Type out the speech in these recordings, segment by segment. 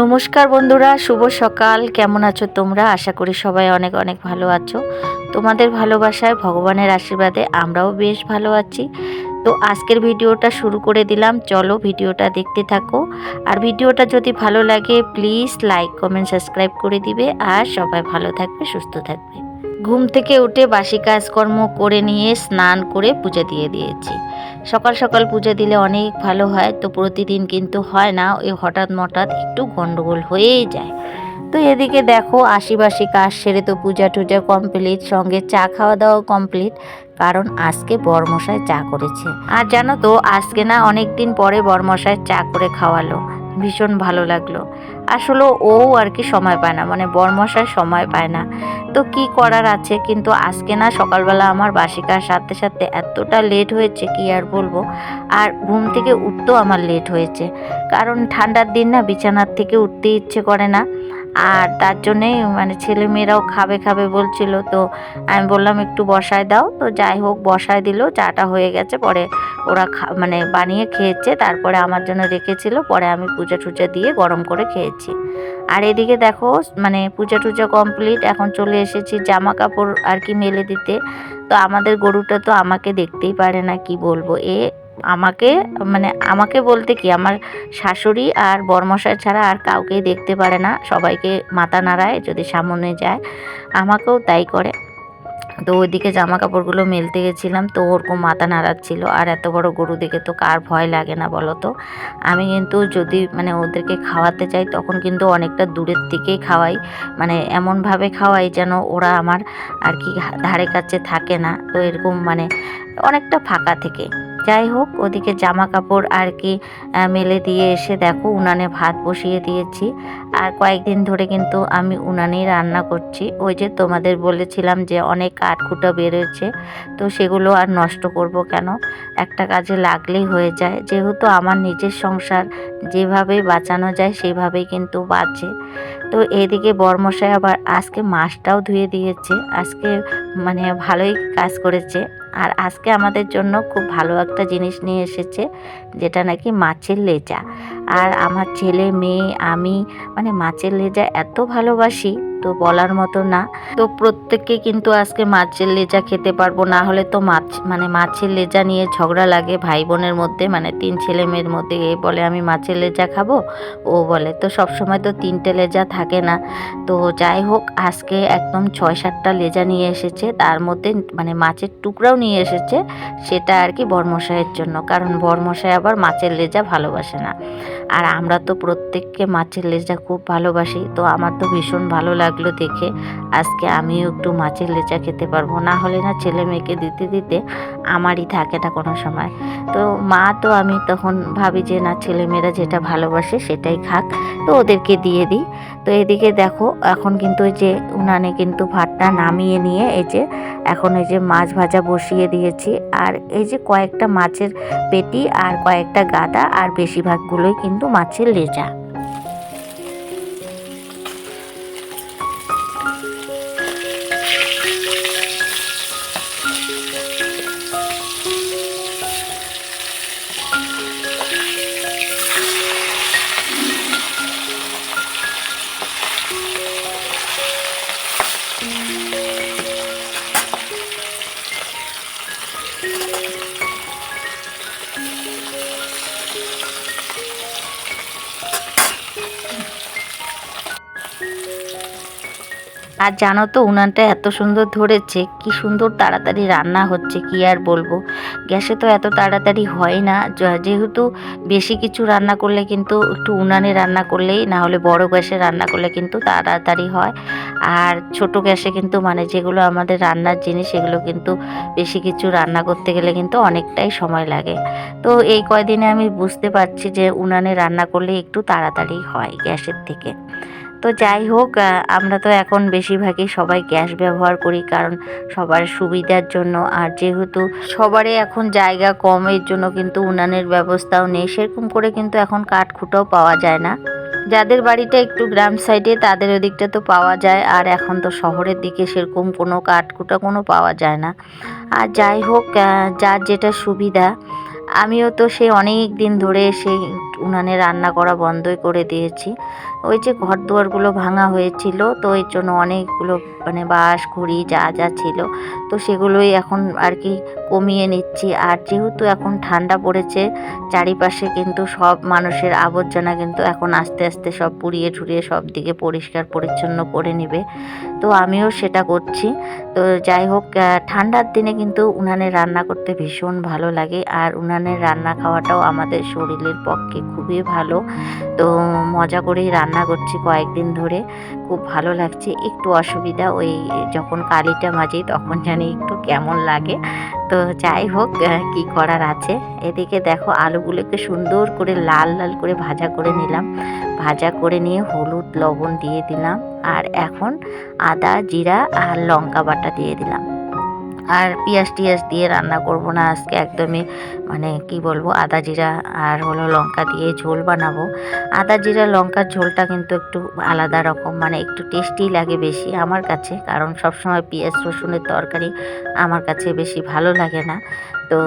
নমস্কার বন্ধুরা, শুভ সকাল। কেমন আছো তোমরা? আশা করি সবাই অনেক অনেক ভালো আছো। তোমাদের ভালোবাসায়, ভগবানের আশীর্বাদে আমরাও বেশ ভালো আছি। তো আজকের ভিডিওটা শুরু করে দিলাম। চলো ভিডিওটা দেখতে থাকো। আর ভিডিওটা যদি ভালো লাগে প্লিজ লাইক কমেন্ট সাবস্ক্রাইব করে দিবে। আর সবাই ভালো থাকবে, সুস্থ থাকবে। ঘুম থেকে উঠে বাসি কাজকর্ম করে নিয়ে স্নান করে পূজা দিয়ে দিয়েছি। সকাল সকাল পূজা দিলে অনেক ভালো হয়, তো প্রতিদিন কিন্তু হয় না, ওই হঠাৎ মঠাৎ একটু গণ্ডগোল হয়েই যায়। তো এদিকে দেখো, আশিবাসি কাজ সেরে তো পূজা টুজা কমপ্লিট সঙ্গে চা খাওয়া দাওয়া কমপ্লিট কারণ আজকে বরমশায় চা করেছে। আর জানো তো, আজকে না অনেক দিন পরে বরমশাই চা করে খাওয়ালো। ভীষণ ভালো লাগল। আসলে ও আর কি সময় পায় না মানে বর্মশায় সময় পায় না। তো কি করার আছে? কিন্তু আজকে না সকালবেলা আমার বাসিকার সাথে সাথে এতটা লেট হয়েছে, কি আর বলব? আর ঘুম থেকে উঠতেও আমার লেট হয়েছে। কারণ ঠান্ডার দিন না বিছানার থেকে উঠতে ইচ্ছে করে না। আর তার জন্যেই মানে ছেলে মেয়েরাও খাবে খাবে বলছিল। তো আমি বললাম, একটু বসায় দাও। তো যাই হোক, বসায় দিল, চাটা হয়ে গেছে। পরে ওরা মানে বানিয়ে খেয়েছে। তারপরে আমার জন্য রেখেছিল। পরে আমি পূজা টুজা দিয়ে গরম করে খেয়েছি। আর এদিকে দেখো মানে পূজা টুজা কমপ্লিট এখন চলে এসেছি জামা কাপড় আর কি মেলে দিতে। তো আমাদের গরুটা তো আমাকে দেখতেই পারে না, কি বলব? এ আমাকে মানে আমাকে বলতে কি, আমার শাশুড়ি আর বরমশাই ছাড়া আর কাউকেই দেখতে পারে না। সবাইকে মাথা নাড়ায়, যদি সামনে যায়, আমাকেও তাই করে। তো ওইদিকে জামা কাপড়গুলো মেলতে গেছিলাম, তো ওরকম মাথা নাড়াচ্ছিল। আর এত বড় গরু দেখে তো কার ভয় লাগে না বলো তো? আমি কিন্তু যদি মানে ওদেরকে খাওয়াতে চাই, তখন কিন্তু অনেকটা দূরের থেকেই খাওয়াই। মানে এমনভাবে খাওয়াই যেন ওরা আমার আর কি ধারে কাছে থাকে না। তো এরকম মানে অনেকটা ফাঁকা থেকে। যাই হোক, ওদিকে জামা কাপড় আর কি মেলে দিয়ে এসে দেখো, উনানে ভাত বসিয়ে দিয়েছি। আর কয়েকদিন ধরে কিন্তু আমি উনানেই রান্না করছি। ওই যে তোমাদের বলেছিলাম যে অনেক কাঠখুটো বেরোচ্ছে তো সেগুলো আর নষ্ট করব কেন? একটা কাজে লাগলেই হয়ে যায়। যেহেতু আমার নিজের সংসার যেভাবেই বাঁচানো যায়, সেভাবেই কিন্তু বাঁচে। তো এদিকে বর্মশাই আবার আজকে মাছটাও ধুয়ে দিয়েছে। আজকে মানে ভালোই কাজ করেছে। আর আজকে আমাদের জন্য খুব ভালো একটা জিনিস নিয়ে এসেছে, যেটা নাকি মাছের লেজা আর আমার ছেলে, মেয়ে, আমি মানে মাছের লেজা এত ভালোবাসি তো বলার মতো না। তো প্রত্যেককে কিন্তু আজকে মাছের লেজা খেতে পারব, না হলে তো মাছ মানে মাছের লেজা নিয়ে ঝগড়া লাগে ভাই বোনের মধ্যে মানে তিন ছেলে মেয়ের মধ্যে। এ বলে, আমি মাছের লেজা খাব? ও বলে, তো সব সময় তো তিনটে লেজা থাকে না। তো যাই হোক, আজকে একদম ছয় সাতটা লেজা নিয়ে এসেছে। তার মধ্যে মানে মাছের টুকরাও নিয়ে এসেছে, সেটা আর কি বর্মশাইয়ের জন্য। কারণ বর্মশাই আবার মাছের লেজা ভালোবাসে না। আর আমরা তো প্রত্যেককে মাছের লেজা খুব ভালোবাসি, তো আমার তো ভীষণ ভালো লাগল দেখে। আজকে আমিও একটু মাছের লেচা খেতে পারব, না হলে না ছেলে মেয়েকে দিতে দিতে আমারই থাকে না কোনো সময়। তো মা তো আমি তখন ভাবি যে না ছেলেমেয়েরা যেটা ভালোবাসে সেটাই খাক, তো ওদেরকে দিয়ে দিই। তো এদিকে দেখো, এখন কিন্তু ওই যে উনানে কিন্তু ভাতটা নামিয়ে নিয়ে এই যে এখন এই যে মাছ ভাজা বসিয়ে দিয়েছি। আর এই যে কয়েকটা মাছের পেটি আর কয়েকটা গাদা আর বেশিরভাগগুলোই কিন্তু মাছের লেজা আর জানো তো, উনানটা এত সুন্দর ধরেছে, কি সুন্দর তাড়াতাড়ি রান্না হচ্ছে, কি আর বলব? গ্যাসে তো এত তাড়াতাড়ি হয় না যেহেতু বেশি কিছু রান্না করলে কিন্তু একটু উনানে রান্না করলেই, না হলে বড় গ্যাসে রান্না করলে কিন্তু তাড়াতাড়ি হয়। আর ছোট গ্যাসে কিন্তু মানে যেগুলো আমাদের রান্নার জিনিস সেগুলো কিন্তু বেশি কিছু রান্না করতে গেলে কিন্তু অনেকটাই সময় লাগে। তো এই কয়দিনে আমি বুঝতে পারছি যে উনানে রান্না করলে একটু তাড়াতাড়ি হয় গ্যাসের থেকে। তো যাই হোক আমরা তো এখন বেশিরভাগই সবাই গ্যাস ব্যবহার করি কারণ সবার সুবিধার জন্য। আর যেহেতু সবারই এখন জায়গা কম, এর জন্য কিন্তু উনানের ব্যবস্থাও নেই। সেরকম করে কিন্তু এখন কাঠখুঁটাও পাওয়া যায় না। যাদের বাড়িটা একটু গ্রাম সাইডে, তাদের ওদিকটা তো পাওয়া যায়। আর এখন তো শহরের দিকে সেরকম কোনো কাঠকুটা কোনো পাওয়া যায় না। আর যাই হোক যার যেটা সুবিধা, আমিও তো সেই অনেক দিন ধরে সেই উনানে রান্না করা বন্ধই করে দিয়েছি। ওই যে ঘর দুয়ারগুলো ভাঙা হয়েছিল, তো এর জন্য অনেকগুলো মানে বাঁশ, ঘুড়ি যা যা ছিল, তো সেগুলোই এখন আর কি কমিয়ে নিচ্ছি। আর যেহেতু এখন ঠান্ডা পড়েছে, চারিপাশে কিন্তু সব মানুষের আবর্জনা কিন্তু এখন আস্তে আস্তে সব পুড়িয়ে ঠুরিয়ে সব দিকে পরিষ্কার পরিচ্ছন্ন করে নেবে। তো আমিও সেটা করছি। তো যাই হোক ঠান্ডার দিনে কিন্তু উনানে রান্না করতে ভীষণ ভালো লাগে। আর উনানের রান্না খাওয়াটাও আমাদের শরীরের পক্ষে খুবই ভালো। তো মজা করেই রান্না করছি কয়েকদিন ধরে। খুব ভালো লাগছে, একটু অসুবিধা ওই যখন কালিটা মাজি তখন জানি একটু কেমন লাগে। তো যাই হোক কি করার আছে? এদিকে দেখো আলুগুলোকে সুন্দর করে লাল লাল করে ভাজা করে নিলাম। ভাজা করে নিয়ে হলুদ লবণ দিয়ে দিলাম। আর এখন আদা, জিরা আর লঙ্কা বাটা দিয়ে দিলাম। আর পেঁয়াজ টিয়াজ দিয়ে রান্না করব না আজকে একদমই মানে কি বলব, আদা জিরা আর হলো লঙ্কা দিয়ে ঝোল বানাবো। আদা জিরা, লঙ্কার ঝোলটা কিন্তু একটু আলাদা রকম মানে একটু টেস্টি লাগে বেশি আমার কাছে, কারণ সবসময় পেঁয়াজ, রসুনের তরকারি আমার কাছে বেশি ভালো লাগে না। তো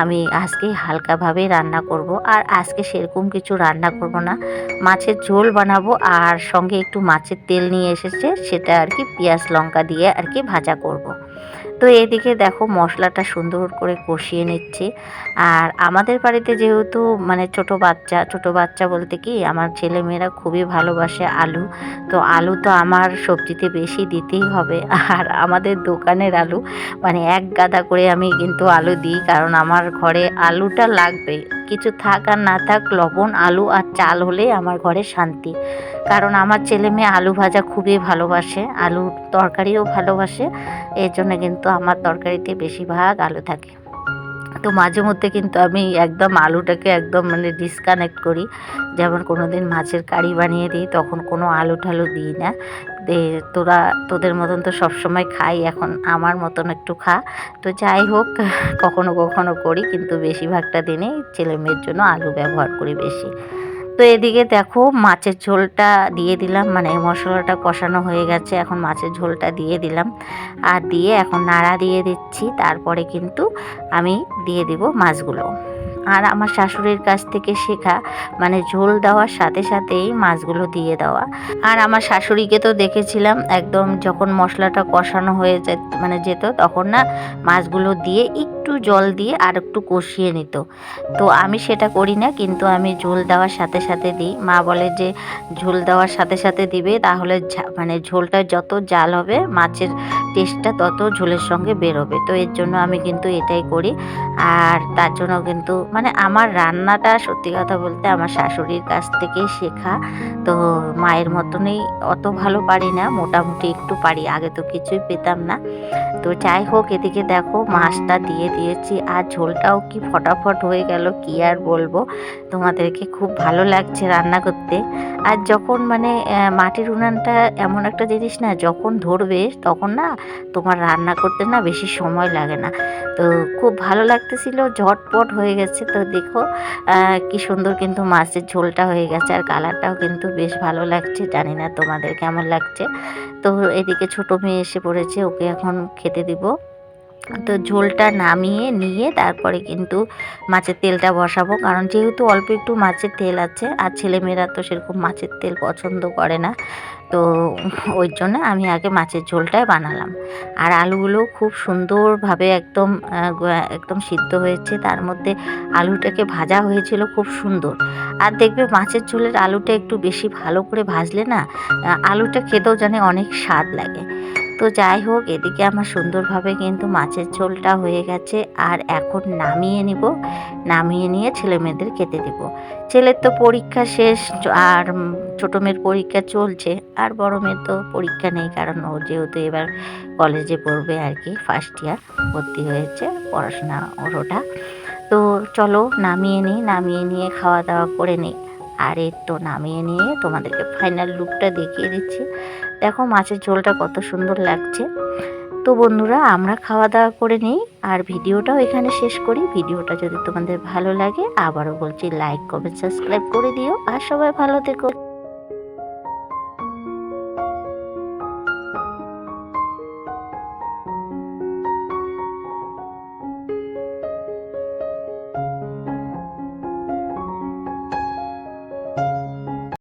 আমি আজকে হালকাভাবে রান্না করব, আর আজকে সেরকম কিছু রান্না করব না। মাছের ঝোল বানাবো, আর সঙ্গে একটু মাছের তেল নিয়ে এসেছে, সেটা আর কি পেঁয়াজ, লঙ্কা দিয়ে আর কি ভাজা করব। তো এদিকে দেখো মশলাটা সুন্দর করে কষিয়ে নিচ্ছে। আর আমাদের বাড়িতে যেহেতু মানে ছোট বাচ্চা ছোট বাচ্চা বলতে কি আমার ছেলে মেয়েরা খুবই ভালোবাসে আলু। তো আলু তো আমার সবজিতে বেশি দিতেই হবে। আর আমাদের দোকানের আলু মানে এক গাদা করে আমি কিন্তু আলু দিই, কারণ আমার ঘরে আলুটা লাগবে কিছু থাক আর না থাক, লবণ, আলু আর চাল হলেই আমার ঘরে শান্তি। কারণ আমার ছেলে মেয়ে আলু ভাজা খুবই ভালোবাসে, আলু তরকারিও ভালোবাসে এর জন্য কিন্তু আমার তরকারিতে বেশিরভাগ আলু থাকে। তো মাঝে মধ্যে কিন্তু আমি একদম আলুটাকে একদম মানে ডিসকানেক্ট করি। যেমন কোনো দিন মাছের কারি বানিয়ে দিই, তখন কোনো আলু টালু দিই না। তোরা, তোদের মতন তো সবসময় খাই, এখন আমার মতন একটু খা। তো যাই হোক, কখনো কখনো করি, কিন্তু বেশিরভাগটা দিনেই ছেলে মেয়ের জন্য আলু ব্যবহার করি বেশি। তো এদিকে দেখো, মাছের ঝোলটা দিয়ে দিলাম মানে মশলাটা কষানো হয়ে গেছে, এখন মাছের ঝোলটা দিয়ে দিলাম। আর দিয়ে এখন নাড়া দিয়ে দিচ্ছি, তারপরে কিন্তু আমি দিয়ে দিব মাছগুলো। আর আমার শাশুড়ির কাছ থেকে শেখা মানে ঝোল দেওয়ার সাথে সাথেই মাছগুলো দিয়ে দেওয়া। আর আমার শাশুড়িকে তো দেখেছিলাম, একদম যখন মশলাটা কষানো হয়ে যেত মানে যেত, তখন না মাছগুলো দিয়ে একটু জল দিয়ে আর একটু কষিয়ে নিত। তো আমি সেটা করি না, কিন্তু আমি ঝোল দেওয়ার সাথে সাথে দিই। মা বলে যে, ঝোল দেওয়ার সাথে সাথে দিবে, তাহলে মানে ঝোলটা যত জাল হবে, মাছের টেস্টটা তত ঝোলের সঙ্গে বেরোবে। তো এর জন্য আমি কিন্তু এটাই করি। আর তার জন্য কিন্তু মানে আমার রান্নাটা সত্যি কথা বলতে আমার শাশুড়ির কাছ থেকেই শেখা। তো মায়ের মতনই অত ভালো পারি না, মোটামুটি একটু পারি, আগে তো কিছুই পেতাম না। তো যাই হোক, এদিকে দেখো, মাছটা দিয়ে দিয়েছি। আর ঝোলটাও কি ফটাফট হয়ে গেল, কি আর বলব? তোমাদেরকে খুব ভালো লাগছে রান্না করতে। আর যখন মানে মাটির উনানটা এমন একটা জিনিস না, যখন ধরবে তখন না তোমার রান্না করতে না বেশি সময় লাগে না। তো খুব ভালো লাগতেছিল, ঝটপট হয়ে গেছে। তো দেখো কি সুন্দর কিন্তু মাছের ঝোলটা হয়ে গেছে। আর কালারটাও কিন্তু বেশ ভালো লাগছে। জানি না তোমাদের কেমন লাগছে। তো এদিকে ছোট মেয়ে এসে পড়েছে, ওকে এখন খেতে দিব। তো ঝোলটা নামিয়ে নিয়ে তারপরে কিন্তু মাছের তেলটা বসাবো। কারণ যেহেতু অল্প একটু মাছের তেল আছে, আর ছেলেমেয়েরা তো সেরকম মাছের তেল পছন্দ করে না, তো ওই জন্য আমি আগে মাছের ঝোলটাই বানালাম। আর আলুগুলো খুব সুন্দরভাবে একদম একদম সিদ্ধ হয়েছে। তার মধ্যে আলুটাকে ভাজা হয়েছিল খুব সুন্দর। আর দেখবে মাছের ঝোলের আলুটা একটু বেশি ভালো করে ভাজলে না আলুটা খেতেও জানে অনেক স্বাদ লাগে। তো যাই হোক, এদিকে আমার সুন্দরভাবে কিন্তু মাছের ঝোলটা হয়ে গেছে। আর এখন নামিয়ে নিব। নামিয়ে নিয়ে ছেলে মেয়েদের খেতে দিব। ছেলের তো পরীক্ষা শেষ, আর ছোটো মেয়ের পরীক্ষা চলছে, আর বড় মেয়ের তো পরীক্ষা নেই, কারণ ও যেহেতু এবার কলেজে পড়বে আর কি ফার্স্ট ইয়ার ভর্তি হয়েছে পড়াশোনা ওর ওটা। তো চলো নামিয়ে নিই, নামিয়ে নিয়ে খাওয়া দাওয়া করে নিই। আর একটু তো নামিয়ে নিয়ে তোমাদেরকে ফাইনাল লুকটা দেখিয়ে দিচ্ছি। দেখো মাছের ঝোলটা কত সুন্দর লাগছে। তো বন্ধুরা, আমরা খাওয়া দাওয়া করে নিই আর ভিডিওটাও এখানে শেষ করি। ভিডিওটা যদি তোমাদের ভালো লাগে, আবারও বলছি লাইক কমেন্ট সাবস্ক্রাইব করে দিও। আর সবাই ভালো থেকো।